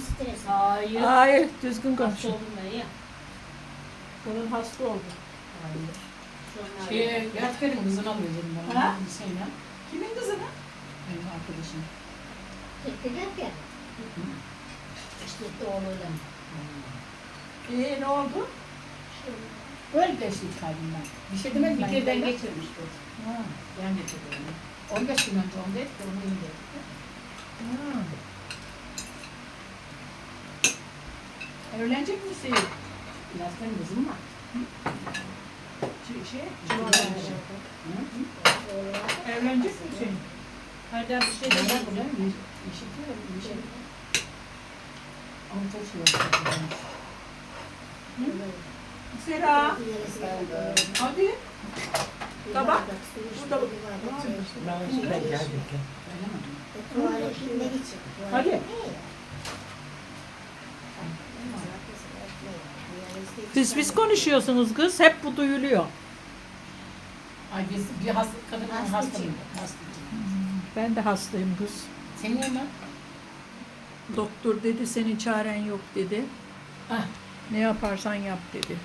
Stres. Hayır. Hayır düzgün Hasta konuşun. oldum ben ya. Bunun hasta oldu. Hayır. Sonra Şey, Yatkar'ın kızını alıyordum ben. Ha? Hüseyin'e. Kimin kızını? Benim arkadaşım. Gittiler ya. İşte oğluyla. İyi ne oldu? Öyle de şey kalbim ben. Bir şey demedim ben. Fikirden Ben geçirmiş bu. Ha, Yan getirdi onu. 15 gün önce onu dedi, onu iyi dedi. Ha. Evlenecek misin? Yatkar'ın kızı mı var? Şey, şey, Evlenecek misin? Hadi bir şey de bunu işitiyorum, bir şey. Ama çok şey yok. Sera. Hadi. Tabak. Burada bak. Hadi. Pis pis konuşuyorsunuz kız. Hep bu duyuluyor. Ay biz bir hasta, kadının Hasta hasta için. mıydı? Hasta için. Ben de hastayım kız. Senin yanına? Doktor dedi senin çaren yok dedi. Ah, Ne yaparsan yap dedi.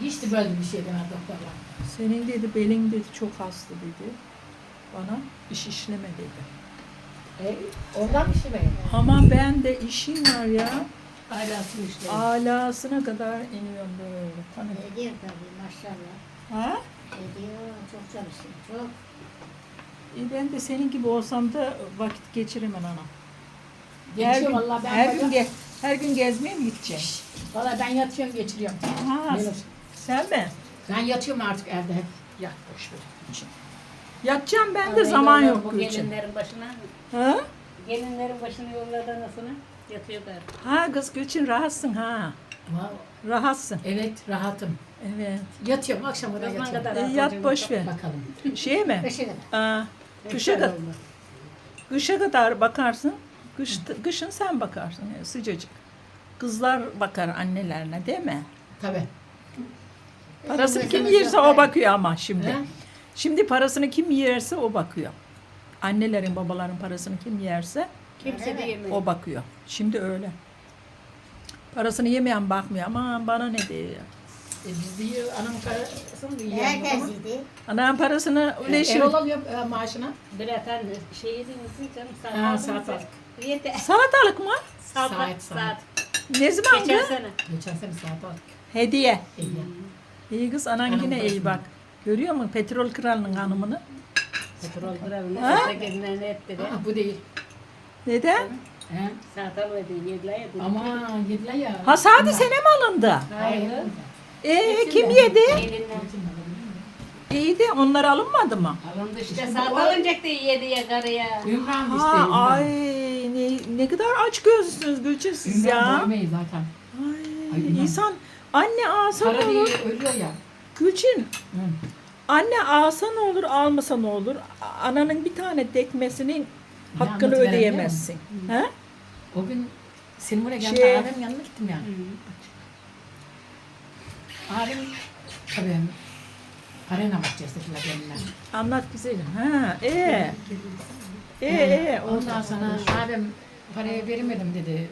hiç de böyle bir şey demez doktorlar. Senin dedi belin dedi çok hasta dedi. Bana iş işleme dedi. E, ondan bir şey. Ama ben de işim var ya. Ailesi işte. Alasına kadar iniyorum böyle. Tanı. Ediyor tabii maşallah. Ha? Ediyor çok çalışıyor. Çok. E ben de senin gibi olsam da vakit geçiremem anam. Her Geçiyor gün, vallahi ben her gün, ge- her gün gezmeye mi gideceğim? Valla ben yatıyorum geçiriyorum. Ha, Benim- sen mi? Ben yatıyorum artık evde hep. Yat boş ver. Yatacağım ben de Vallahi zaman yollar yok Bu Gülçin. gelinlerin başına. Ha? Gelinlerin başını yolladı anasını. Yatıyorlar. Ha kız Gülçin rahatsın ha. Ama Rahatsın. evet rahatım. Evet. Yatıyorum akşama da Ne zaman yatıyorum. kadar E, yat boş ver. Bakalım. Şey mi? Beşe kadar. Aa? Kışa kadar. kışa kadar bakarsın. Kış, kışın sen bakarsın yani sıcacık. Kızlar bakar annelerine değil mi? Tabii. Parasını kim yerse mesela- o bakıyor ama şimdi. He? Şimdi parasını kim yerse o bakıyor. Annelerin babaların parasını kim yerse Kimse de yemiyor. o bakıyor. Şimdi öyle. Parasını yemeyen bakmıyor ama bana ne diyor. E, biz de yiyor, anam parasını da yiyor. Herkes yedi. Anam parasını öyle şey. Erol alıyor e, maaşına. Birer tane şey yedin misin canım? Saat Ha, aldık. Yeter. Salatalık mı? Saat, Saat, saat. Ne zaman Geçen sene. Geçen sene saat aldık. Hediye. Hediye. İyi kız anan Anam yine iyi parasını. bak. Görüyor musun petrol kralının hanımını? Petrol grevine. Ha? Ettiler. Aa, bu değil. Neden? He? Saat almadı. Yediler yedi. Ama yediler ya. Ha sade sene mi alındı? Hayır. Ee kim yedi? Gelinler. İyi de onlar alınmadı mı? Alındı işte. İşte Saat bu- alınacak da yediye karıya. Ümran işte. Ha Ümran. ay ne, ne kadar aç gözlüsünüz Gülçin siz Ümran ya. doymayız zaten. Ay, Ay, Ümran. insan anne alsa Para ne olur? diye ölüyor ya. Gülçin Hı. anne alsa ne olur almasa ne olur? A- Ananın bir tane dekmesinin hakkını anlatıveren ödeyemezsin. He? O gün senin buraya geldi. Şey- Abim yanına gittim yani. Abim tabii parayla bakacağız dediler benimle. Anlat güzelim. Ha, ee. Ee, ee. Ondan sonra abim parayı vermedim dedi.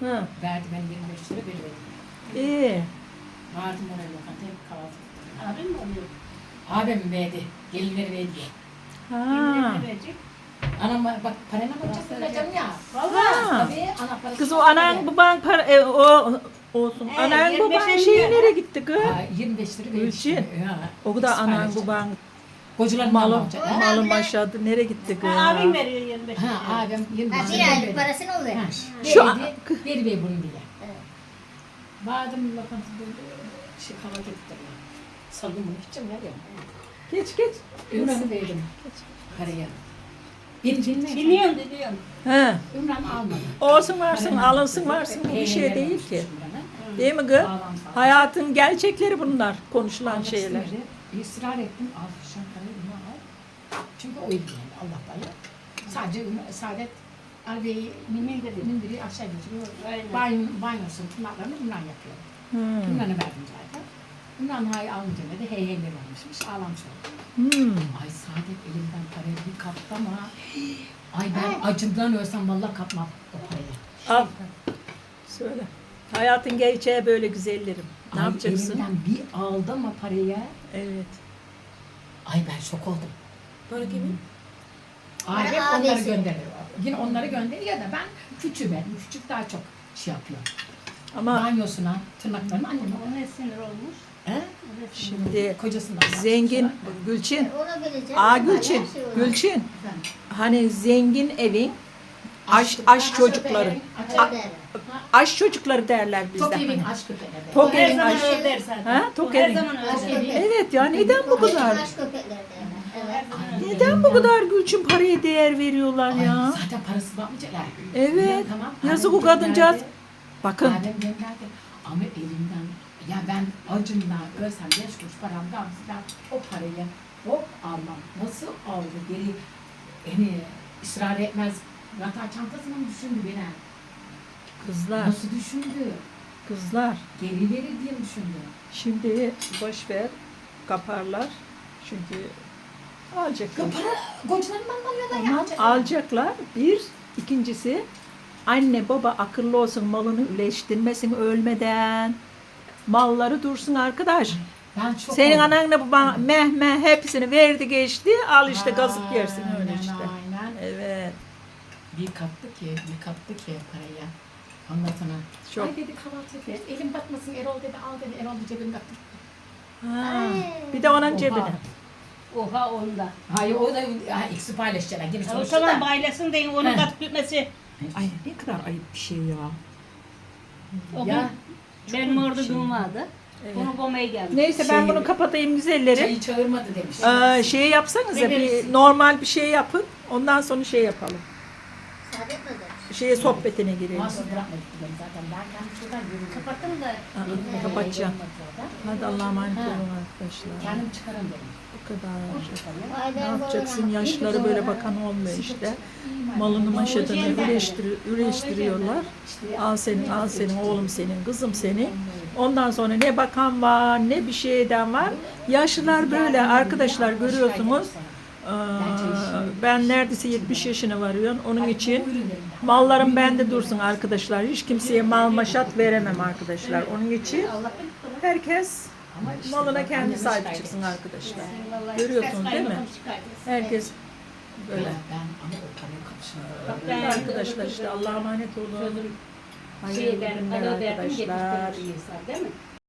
Ha, Verdi ben 25 lira vermedim. ee. Vardım oraya lokantaya kahvaltı. Abim mi oluyor? Abim verdi. Gelinleri verdi. Ha. Gelinlerine verecek. Anam bak parayla bakacağız canım ya. Ha. Tabii ana parası. Kız o anan baban para e, o olsun. He, anan 25 baban milyon. şeyi nereye gitti kız? Ha, 25 lira verdi. Gülçin. Ya. O kadar Biz anan paylaşacağız. baban Kocalar malum alacak, ha? malum aşağıda nereye gitti kız? Ha, abim veriyor 25 Ha abim 25 Ha, lira bir aylık verdi. parasını o Ha, vermiş. Şu an- verdi, ver ver bunu diye. Badem lokantada şey kahvaltı ettiler ya. Saldım bunu gideceğim ya diyorum. Geç geç. Ümran'ı verdim. Paraya. Biliyorum biliyorum. He. Ümran almadı. Olsun varsın, alınsın varsın bu bir şey değil ki. Değil mi kız? Hayatın gerçekleri bunlar, konuşulan şeyler. Israr ettim. Al parayı Ümran al. Çünkü o ilgili Allah dayı. Sadece Saadet Albe'yi mindiri, mindiri aşağı getiriyor. Aynen. Banyo, banyosun tırnaklarını Ümran yapıyor. Hmm. Ümran'a verdim zaten. Ümran hayır almayınca dedi hey hey ne olmuşmuş ağlamış oldu. Hmm. Ay Saadet elimden parayı bir kaptı ama ay ben acımdan ölsem vallahi kapmam o parayı. Al. Söyle. Hayatın geçeceği böyle güzellerim. Ne Ay, yapacaksın? Elimden bir aldı ama parayı. Evet. Ay ben şok oldum. Para kimin? Ay Bana hep onları abisi. gönderiyor. Yine onları gönderiyor da ben küçüğüm ben. Küçük daha çok şey yapıyor. Ama Banyosuna, tırnaklarını anneme. O ne sinir olmuş? Şimdi Kocasından. zengin Gülçin. Ona vereceğim. Aa Gülçin. Gülçin. Hani zengin evin aş aş çocukları. Aç, Öderim. Aş çocukları derler bizde. Tok evin hani. köpeğine. Tok Her evin zaman aş. öyle. Ha? Tok her evin. zaman öyle. Evet ya neden bu kadar? Köpekler. Evet. Neden bu kadar Gülçin paraya değer veriyorlar Ay, ya? zaten parası bakmayacaklar. Evet. Tamam. Yazık o kadıncağız. Bakın Adem gönderdi. Ama elimden ya ben acımdan ölsem beş kuruş param kalmışsa ben o parayı hop almam. Nasıl aldı geri beni ısrar etmez. Yatağı çantasına mı düşündü beni? kızlar, Nasıl düşündü? kızlar. Geri verir diye mi düşündü? Şimdi boş ver. Kaparlar. Çünkü alacaklar. Ya para kocalarından alıyorlar ya. Tamam, alacak. alacaklar. Bir. ikincisi anne baba akıllı olsun malını üleştirmesin ölmeden. Malları dursun arkadaş. Ben çok Senin oldum. ananla baban meh meh hepsini verdi geçti. Al işte gazıp yersin öyle Aynen, işte. Aynen. Evet. Bir kattı ki, bir kattı ki parayı. Anlatana. Çok. Ay dedi kahvaltı yapıyoruz. Elim batmasın Erol dedi al dedi. Erol da cebim kattı. Ha. Bir de onun Oha. cebine. Oha onda. Hayır o da ha, ikisi paylaşacaklar. Gene O sonuçta zaman da. baylasın deyin onun He. katıp gitmesi. Ay ne kadar ayıp bir şey ya. O Ya, benim orada şey. düğün vardı. Evet. Onu bomaya gelmiş. Neyse ben Şey- bunu kapatayım güzellerim. Çayı çağırmadı demiş. Ee, şey yapsanıza Ne bir normal bir şey yapın. Ondan sonra şey yapalım. Saadet mi? Şeye sohbetine girelim. Mahsus bırakmadık zaten. Ben kendim şuradan yürüdüm. Kapattım da. Aa, kapatacağım. Hadi Allah'a emanet olun arkadaşlar. Kendim çıkarım dedim. Bu kadar. Ne yapacaksın? Yaşları böyle bakan olmuyor işte. Malını maşadını üreştir, üreştiriyorlar. Al senin, al senin, oğlum senin, kızım senin. Ondan sonra ne bakan var, ne bir şey eden var. Yaşlılar böyle arkadaşlar görüyorsunuz. Ben neredeyse 70 yaşına varıyorum. Onun için mallarım bende dursun arkadaşlar. Hiç kimseye mal maşat veremem arkadaşlar. Onun için herkes malına kendi sahip çıksın arkadaşlar. Görüyorsunuz değil mi? Herkes böyle. Arkadaşlar işte Allah'a emanet olun. Hayırlı şey günler arkadaşlar.